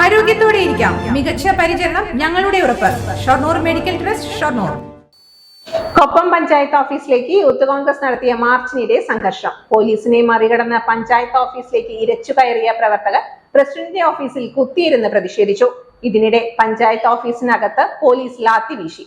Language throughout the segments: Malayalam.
ആരോഗ്യത്തോടെ ഇരിക്കാം. മികച്ച പരിചരണം ഞങ്ങളുടെ ഉറപ്പ്. Shoranur medical trust Shoranur. Koppam panchayat ഓഫീസിലേക്ക് യൂത്ത് കോൺഗ്രസ് നടത്തിയ മാർച്ചിനിടെ സംഘർഷം. പോലീസിനെ മറികടന്ന് പഞ്ചായത്ത് ഓഫീസിലേക്ക് ഇരച്ചു കയറിയ പ്രവർത്തകർ പ്രസിഡന്റിന്റെ ഓഫീസിൽ കുത്തിയിരുന്ന് പ്രതിഷേധിച്ചു. ഇതിനിടെ പഞ്ചായത്ത് ഓഫീസിനകത്ത് പോലീസ് ലാത്തി വീശി.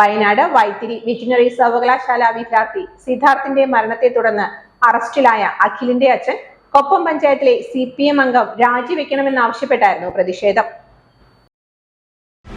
വയനാട് വൈത്തിരി വെറ്റിനറി സർവകലാശാല വിദ്യാർത്ഥി സിദ്ധാർത്ഥിന്റെ മരണത്തെ തുടർന്ന് അറസ്റ്റിലായ അഖിലിന്റെ അച്ഛൻ. കൊപ്പം പഞ്ചായത്തിലെ സി പി എം അംഗം രാജിവെക്കണമെന്നാവശ്യപ്പെട്ടായിരുന്നു പ്രതിഷേധം.